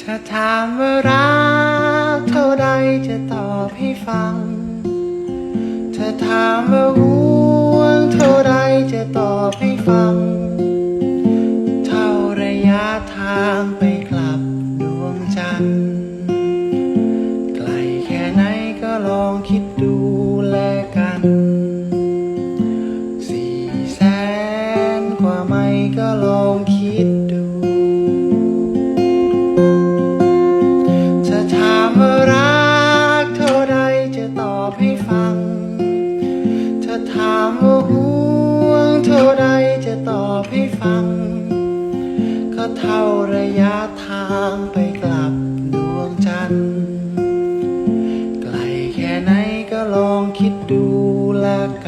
ถ้าถามว่ารักเท่าใดจะตอบให้ฟัง ถ้าถามว่าห่วงเท่าใดจะตอบให้ฟัง เท่าระยะทางไปกลับดวงจันทร์ไกลแค่ไหนก็ลองคิดดูแลกันสี่แสนกว่าไม่ก็ลองคิดะตอบให้ฟัง ก็เท่าระยะทางไปกลับดวงจันทร์ไกลแค่ไหนก็ลองคิดดูละกัน